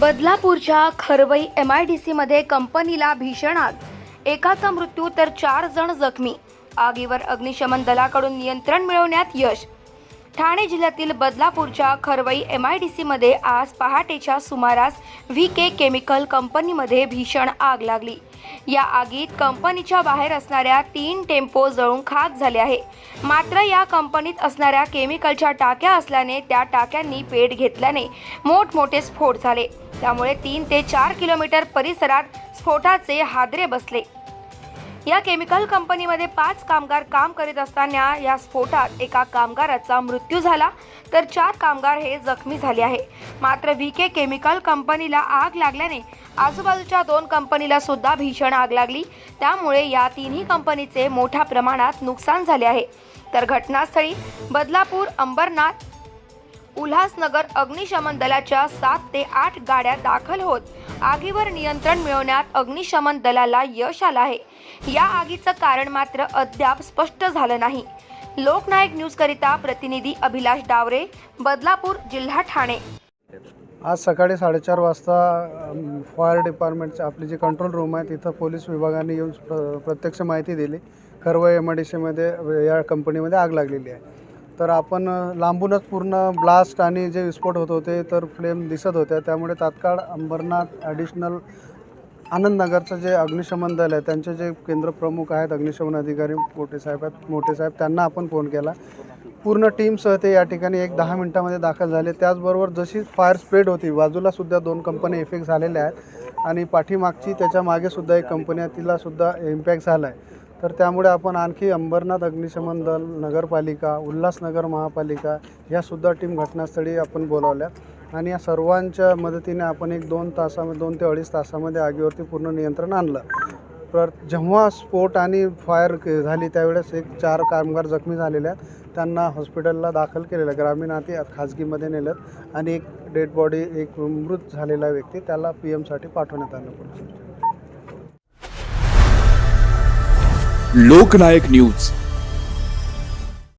बदलापूरच्या Kharvai M I D सीमध्ये कंपनीला भीषण आग. एकाचा मृत्यू तर चार जण जखमी. आगीवर अग्निशमन दलाकडून नियंत्रण मिळवण्यात यश. ठाणे जिल्ह्यातील बदलापूरच्या खरवई एम आय डी सीमध्ये आज पहाटेच्या सुमारास व्ही के केमिकल कंपनीमध्ये भीषण आग लागली. या आगीत कंपनीच्या बाहेर असणाऱ्या तीन टेम्पो जळून खाक झाले आहे. मात्र या कंपनीत असणाऱ्या केमिकलच्या टाक्या असल्याने त्या टाक्यांनी पेट घेतल्याने मोठमोठे स्फोट झाले. त्यामुळे तीन ते चार किलोमीटर परिसरात स्फोटाचे हादरे बसले. या केमिकल कंपनीमध्ये पाच कामगार काम करीत असताना या स्फोटात एका कामगाराचा मृत्यू झाला. तर चार कामगार हे जखमी झाले आहे. मात्र व्ही के केमिकल कंपनीला आग लागल्याने आजूबाजूच्या दोन कंपनीला सुद्धा भीषण आग लागली. त्यामुळे या तिन्ही कंपनीचे मोठ्या प्रमाणात नुकसान झाले आहे. तर घटनास्थळी बदलापूर अंबरनाथ उल्हासनगर अग्निशमन दलाच्या सात ते आठ गाड्या दाखल होत आगीवर नियंत्रण मिळवण्यात अग्निशमन दलाला यश आलं आहे. या आगीचं कारण मात्र अद्याप स्पष्ट झालं नाही. लोकनायक न्यूज करिता प्रतिनिधी अभिलाष डावरे बदलापूर जिल्हा ठाणे. आज सकाळी साडेचार वाजता फायर डिपार्टमेंटचे आपली जी कंट्रोल रूम आहे तिथं पोलीस विभागाने येऊन प्र प्रत्यक्ष माहिती दिली. कर्व एम आय डी सीमध्ये या कंपनीमध्ये आग लागलेली आहे. तर आपण लांबूनच पूर्ण ब्लास्ट आणि जे विस्फोट होत होते तर फ्लेम दिसत होत्या. त्यामुळे तात्काळ अंबरनाथ ॲडिशनल आनंदनगरचं जे अग्निशमन दल आहे त्यांचे जे केंद्र प्रमुख आहेत अग्निशमन अधिकारी मोठे साहेब आहेत मोठे साहेब त्यांना आपण फोन केला. पूर्ण टीमसह ते या ठिकाणी एक दहा मिनटामध्ये दाखल झाले. त्याचबरोबर जशी फायर स्प्रेड होती बाजूलासुद्धा दोन कंपन्या इफेक्ट झालेल्या आहेत आणि पाठीमागची त्याच्या मागेसुद्धा एक कंपनी आहे तिलासुद्धा इम्पॅक्ट झाला आहे तर त्यामुळे आपण आणखी अंबरनाथ अग्निशमन दल नगरपालिका उल्हासनगर महापालिका ह्यासुद्धा टीम घटनास्थळी आपण बोलावल्या. आणि या सर्वांच्या मदतीने आपण एक दोन तासामध्ये दोन ते अडीच तासामध्ये आगीवरती पूर्ण नियंत्रण आणलं. तर जेव्हा स्फोट आणि फायर झाली त्यावेळेस एक चार कामगार जखमी झालेले आहेत. त्यांना हॉस्पिटलला दाखल केलेलं आहे ग्रामीण आती खाजगीमध्ये नेलं आणि एक डेड बॉडी एक मृत झालेला व्यक्ती त्याला पी एमसाठी पाठवण्यात आलं. लोकनायक न्यूज.